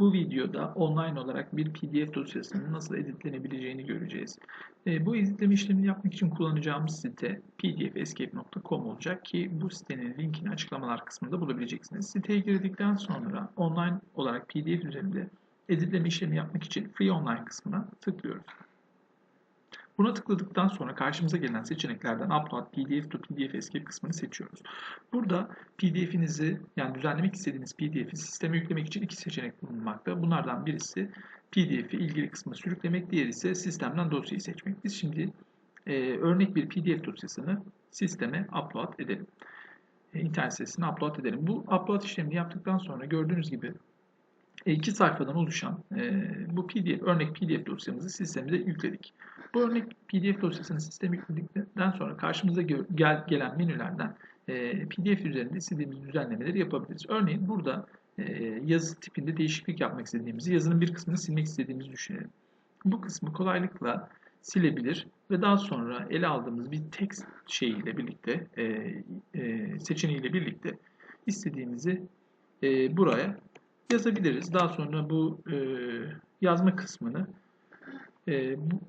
Bu videoda online olarak bir PDF dosyasının nasıl editlenebileceğini göreceğiz. E, bu editleme işlemini yapmak için kullanacağımız site pdfescape.com olacak ki bu sitenin linkini açıklamalar kısmında bulabileceksiniz. Siteye girdikten sonra online olarak PDF üzerinde editleme işlemi yapmak için Free Online kısmına tıklıyoruz. Buna tıkladıktan sonra karşımıza gelen seçeneklerden Upload PDF to PDF Escape kısmını seçiyoruz. Burada PDF'inizi yani düzenlemek istediğiniz PDF'i sisteme yüklemek için iki seçenek bulunmakta. Bunlardan birisi PDF'i ilgili kısmına sürüklemek, diğeri ise sistemden dosyayı seçmek. Biz şimdi e, örnek bir PDF dosyasını sisteme upload edelim. E, internet sitesine upload edelim. Bu upload işlemini yaptıktan sonra gördüğünüz gibi e, iki sayfadan oluşan e, bu PDF, örnek PDF dosyamızı sistemimize yükledik. Bu örnek PDF dosyasını sisteme yükledikten sonra karşımıza gel, gelen menülerden e, PDF üzerinde istediğimiz düzenlemeleri yapabiliriz. Örneğin burada e, yazı tipinde değişiklik yapmak istediğimizi, yazının bir kısmını silmek istediğimizi düşünelim. Bu kısmı kolaylıkla silebilir ve daha sonra ele aldığımız bir text şeyiyle birlikte, e, e, seçeneğiyle birlikte istediğimizi e, buraya yazabiliriz. Daha sonra bu e, yazma kısmını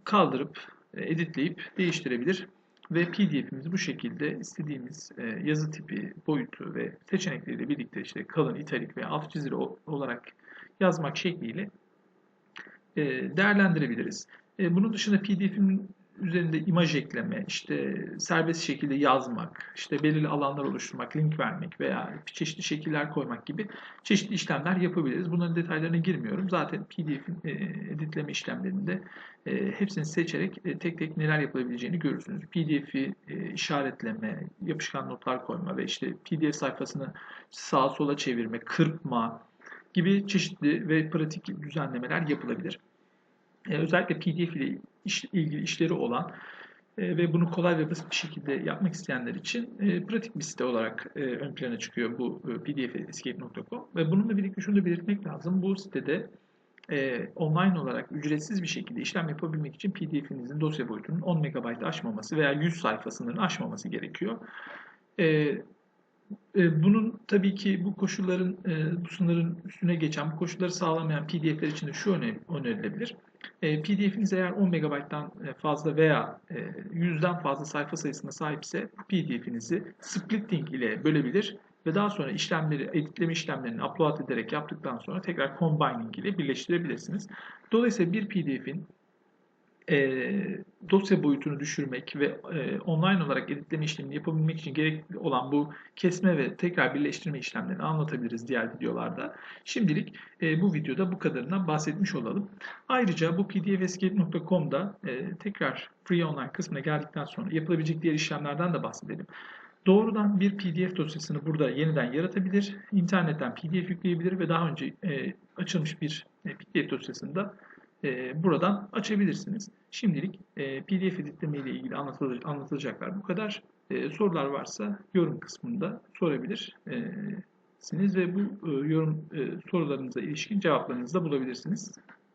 kaldırıp, e, editleyip değiştirebilir ve PDF'imizi bu şekilde istediğimiz e, yazı tipi, boyutu ve seçenekleriyle birlikte işte kalın, italik veya alt çizili olarak yazmak şekliyle e, değerlendirebiliriz. E, bunun dışında PDF'in üzerinde imaj ekleme, işte serbest şekilde yazmak, işte belirli alanlar oluşturmak, link vermek veya çeşitli şekiller koymak gibi çeşitli işlemler yapabiliriz. Bunların detaylarına girmiyorum. Zaten PDF'in e, editleme işlemlerinde e, hepsini seçerek e, tek tek neler yapılabileceğini görürsünüz. PDF'i işaretleme, yapışkan notlar koyma ve işte PDF sayfasını sağa sola çevirme, kırpma gibi çeşitli ve pratik düzenlemeler yapılabilir. Özellikle PDF ile iş, ilgili işleri olan e, ve bunu kolay ve basit bir şekilde yapmak isteyenler için e, pratik bir site olarak e, ön plana çıkıyor bu e, pdfescape.com ve bununla birlikte şunu da belirtmek lazım. Bu sitede e, online olarak ücretsiz bir şekilde işlem yapabilmek için PDF'inizin dosya boyutunun 10 MB aşmaması veya 100 sayfa sınırını aşmaması gerekiyor. E, bunun tabii ki bu koşulların, e, bu sınırın üstüne geçen, bu koşulları sağlamayan PDF'ler için de şu önerilebilir. E, PDF'iniz eğer 10 MB'dan fazla veya 100'den fazla sayfa sayısına sahipse PDF'inizi splitting ile bölebilir ve daha sonra işlemleri, editleme işlemlerini upload ederek yaptıktan sonra tekrar combining ile birleştirebilirsiniz. Dolayısıyla bir PDF'in e, dosya boyutunu düşürmek ve e, online olarak editleme işlemini yapabilmek için gerekli olan bu kesme ve tekrar birleştirme işlemlerini anlatabiliriz diğer videolarda. Şimdilik e, bu videoda bu kadarından bahsetmiş olalım. Ayrıca bu pdfescape.com'da e, tekrar free online kısmına geldikten sonra yapılabilecek diğer işlemlerden de bahsedelim. Doğrudan bir PDF dosyasını burada yeniden yaratabilir, internetten PDF yükleyebilir ve daha önce e, açılmış bir e, PDF dosyasında e, buradan açabilirsiniz. Şimdilik e, PDF editleme ile ilgili anlatılacaklar bu kadar. E, sorular varsa yorum kısmında sorabilirsiniz ve bu yorum sorularınıza ilişkin cevaplarınızı da bulabilirsiniz.